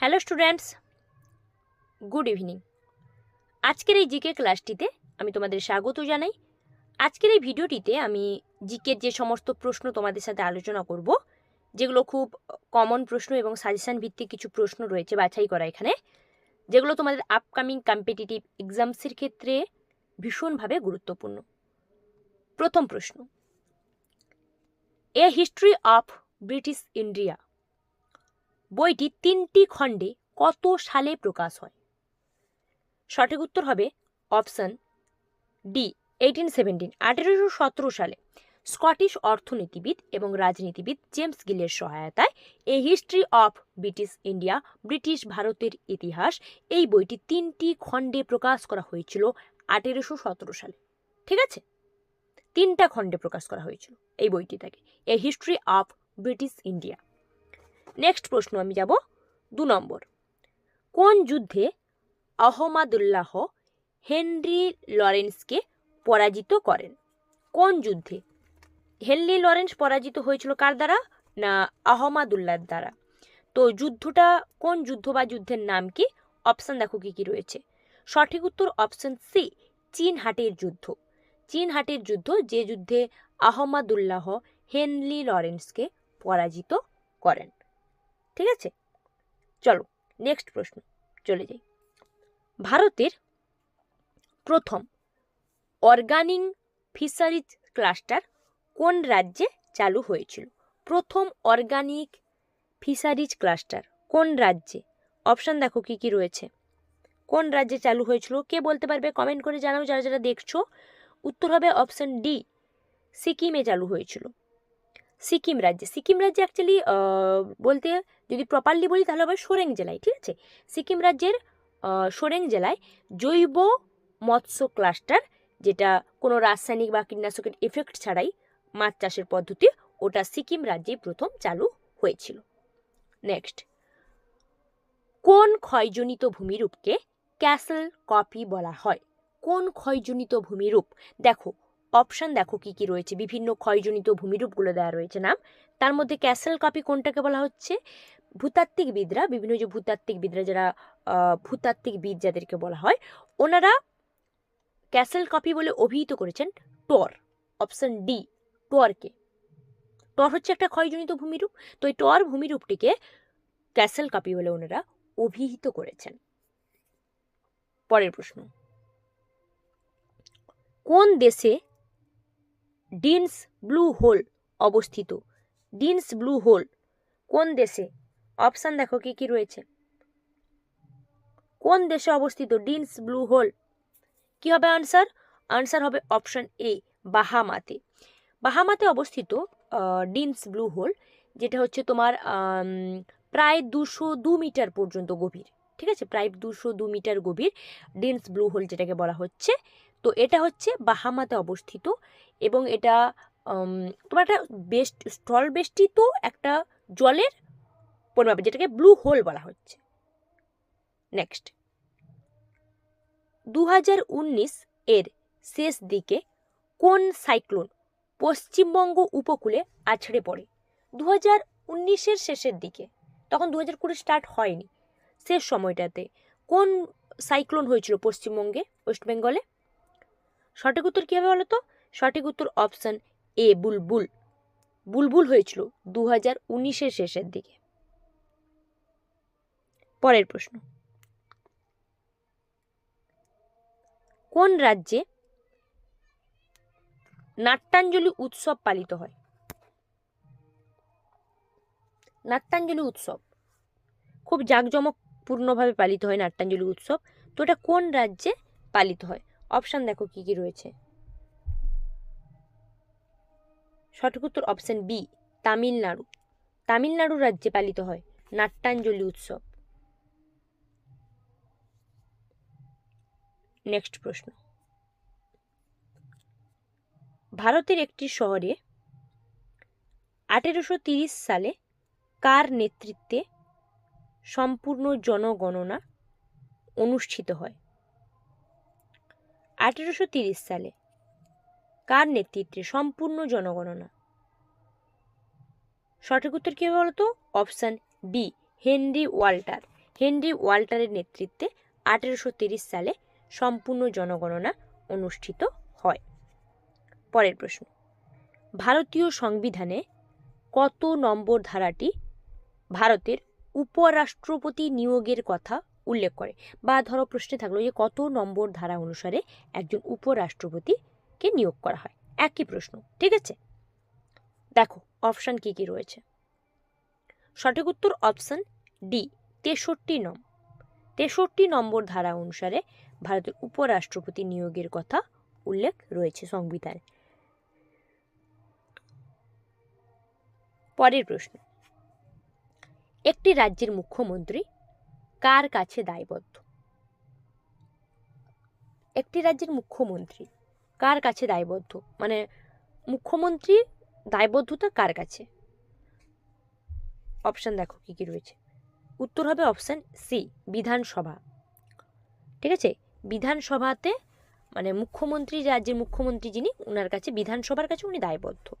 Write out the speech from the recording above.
Hello students good evening আজকের এই GK ক্লাসটিতে আমি তোমাদের স্বাগত জানাই। আজকের এই ভিডিওটিতে আমি জিকের যে সমস্ত প্রশ্ন তোমাদের সাথে আলোচনা করব, যেগুলো খুব কমন প্রশ্ন এবং সাজেশান ভিত্তিক কিছু প্রশ্ন রয়েছে বাছাই করা এখানে, যেগুলো তোমাদের আপকামিং কম্পিটিটিভ এক্সামসের ক্ষেত্রে ভীষণভাবে গুরুত্বপূর্ণ। প্রথম প্রশ্ন a history of British India বইটি তিনটি খণ্ডে কত সালে প্রকাশ হয়? সঠিক উত্তর হবে অপশন ডি এইটিন সেভেন্টিন আঠেরোশো সতেরো সালে। স্কটিশ অর্থনীতিবিদ এবং রাজনীতিবিদ জেমস গিলের সহায়তায় a history of British India, British ভারতের ইতিহাস এই বইটি তিনটি খণ্ডে প্রকাশ করা হয়েছিল আঠেরোশো সতেরো সালে। ঠিক আছে? তিনটা খণ্ডে প্রকাশ করা হয়েছিল এই বইটি থেকে। A history of British India. Next প্রশ্ন আমি যাব। দু নম্বর। কোন যুদ্ধে আহমাদুল্লাহ হেনরি লরেন্সকে পরাজিত করেন? কোন যুদ্ধে? হেনরি লরেন্স পরাজিত হয়েছিল কার দ্বারা? না, আহমাদুল্লাহর দ্বারা। তো যুদ্ধটা, কোন যুদ্ধ বা যুদ্ধের নাম কি? অপশান দেখো কি কি রয়েছে। সঠিক উত্তর অপশান সি, চীন হাটের যুদ্ধ। চীন হাটের যুদ্ধ, যে যুদ্ধে আহমাদুল্লাহ হেনলি লরেন্সকে পরাজিত করেন। ঠিক আছে? চলো নেক্সট প্রশ্ন, চলে যাই। ভারতের প্রথম অর্গানিক ফিশারিজ ক্লাস্টার কোন রাজ্যে চালু হয়েছিল? প্রথম অর্গানিক ফিশারিজ ক্লাস্টার কোন রাজ্যে? অপশান দেখো কি কি রয়েছে। কোন রাজ্যে চালু হয়েছিল? কে বলতে পারবে? কমেন্ট করে জানাও, যারা যারা দেখছ। উত্তর হবে অপশান ডি, সিকিমে চালু হয়েছিল। সিকিম রাজ্যে। সিকিম রাজ্যে অ্যাকচুয়ালি বলতে যদি প্রপারলি বলি তাহলে হবে সোরেং জেলায়, ঠিক আছে? সিকিম রাজ্যের সোরেং জেলায় জৈব মৎস্য ক্লাস্টার যেটা কোনো রাসায়নিক বা কীটনাশকের এফেক্ট ছাড়াই মাছ চাষের পদ্ধতি, ওটা সিকিম রাজ্যে প্রথম চালু হয়েছিল। নেক্সট কোন ক্ষয়জনিত ভূমিরূপকে ক্যাসেল কপি বলা হয়? কোন ক্ষয়জনিত ভূমিরূপ? দেখো অপশন দেখো কি কি রয়েছে। বিভিন্ন ক্ষয়জনিত ভূমিরূপগুলো দেওয়া রয়েছে নাম। তার মধ্যে ক্যাসেল কপি কোনটাকে বলা হচ্ছে? ভূতাত্ত্বিকবিদরা বিভিন্ন যে ভূতাত্ত্বিকবিদরা যারা ভূতাত্ত্বিকবিদ যাদেরকে বলা হয়, ওনারা ক্যাসেল কপি বলে অভিহিত করেছেন টর, অপশান ডি, টরকে। টর হচ্ছে একটা ক্ষয়জনিত ভূমিরূপ। তো এই টর ভূমিরূপটিকে ক্যাসেল কপি বলে ওনারা অভিহিত করেছেন। পরের প্রশ্ন। কোন দেশে ডিনস ব্লু হোল অবস্থিত। ডিনস ব্লু হোল, কোন দেশে? অপশান দেখো কি কি রয়েছে। কোন দেশে অবস্থিত ডিনস ব্লু হোল? কি হবে আনসার? আনসার হবে অপশন এ, বাহামাতে। বাহামাতে অবস্থিত ডিনস ব্লু হোল, যেটা হচ্ছে তোমার প্রায় দুশো দু মিটার পর্যন্ত গভীর। ঠিক আছে? প্রায় দুশো দু মিটার গভীর ডিনস ব্লু হোল যেটাকে বলা হচ্ছে। তো এটা হচ্ছে বাহামাতে অবস্থিত এবং এটা তোমার একটা বেস্ট স্থল বেষ্টিত একটা জলের পরিমাপ, যেটাকে ব্লু হোল বলা হচ্ছে। নেক্সট দু হাজার উনিশ এর শেষ দিকে কোন সাইক্লোন পশ্চিমবঙ্গ উপকূলে আছড়ে পড়ে? দু হাজার উনিশের শেষের দিকে, তখন দু হাজার কুড়ি স্টার্ট হয়নি। শেষ সময়টাতে কোন সাইক্লোন হয়েছিল পশ্চিমবঙ্গে, ওয়েস্ট বেঙ্গলে? সঠিক উত্তর কী হবে বলো তো? সঠিক উত্তর অপশান এ বুলবুল। বুলবুল হয়েছিল দু হাজার উনিশের শেষের দিকে। পরের প্রশ্ন। কোন রাজ্যে নাট্যাঞ্জলি উৎসব পালিত হয়? নাট্যাঞ্জলি উৎসব। খুব জাঁকজমকপূর্ণভাবে পালিত হয় নাট্যাঞ্জলি উৎসব। তো এটা কোন রাজ্যে পালিত হয়? অপশান দেখো কি কি রয়েছে। সঠিক উত্তর অপশান বি তামিলনাড়ু। তামিলনাড়ু রাজ্যে পালিত হয় নাট্যাঞ্জলি উৎসব। নেক্সট প্রশ্ন। ভারতের একটি শহরে আঠেরোশো সালে কার নেতৃত্বে সম্পূর্ণ জনগণনা অনুষ্ঠিত হয়? আঠেরোশো সালে। কার নেতৃত্বে সম্পূর্ণ জনগণনা? সঠিক উত্তর কী বলতো? Option B, Henry Walter. Henry ওয়াল্টারের নেতৃত্বে আঠেরোশো সালে সম্পূর্ণ জনগণনা অনুষ্ঠিত হয়। পরের প্রশ্ন, ভারতীয় সংবিধানে কত নম্বর ধারাটি ভারতের উপরাষ্ট্রপতি নিয়োগের কথা উল্লেখ করে বা ধরো প্রশ্নে থাকল যে কত নম্বর ধারা অনুসারে একজন উপরাষ্ট্রপতিকে নিয়োগ করা হয়? একই প্রশ্ন, ঠিক আছে? দেখো অপশান কি কি রয়েছে? সঠিক উত্তর অপশান ডি তেষট্টি নম তেষট্টি নম্বর ধারা অনুসারে ভারতের উপরাষ্ট্রপতি নিয়োগের কথা উল্লেখ রয়েছে সংবিধানে। পরের প্রশ্ন, একটি রাজ্যের মুখ্যমন্ত্রী কার কাছে দায়বদ্ধ? একটি রাজ্যের মুখ্যমন্ত্রী, কার কাছে দায়বদ্ধ? মানে মুখ্যমন্ত্রী, দায়বদ্ধতা কার কাছে? অপশান দেখো কি কি রয়েছে। উত্তর হবে অপশান সি বিধানসভা। ঠিক আছে? বিধানসভাতে মানে মুখ্যমন্ত্রী, রাজ্যের মুখ্যমন্ত্রী যিনি ওনার কাছে, বিধানসভার কাছে উনি দায়বদ্ধ।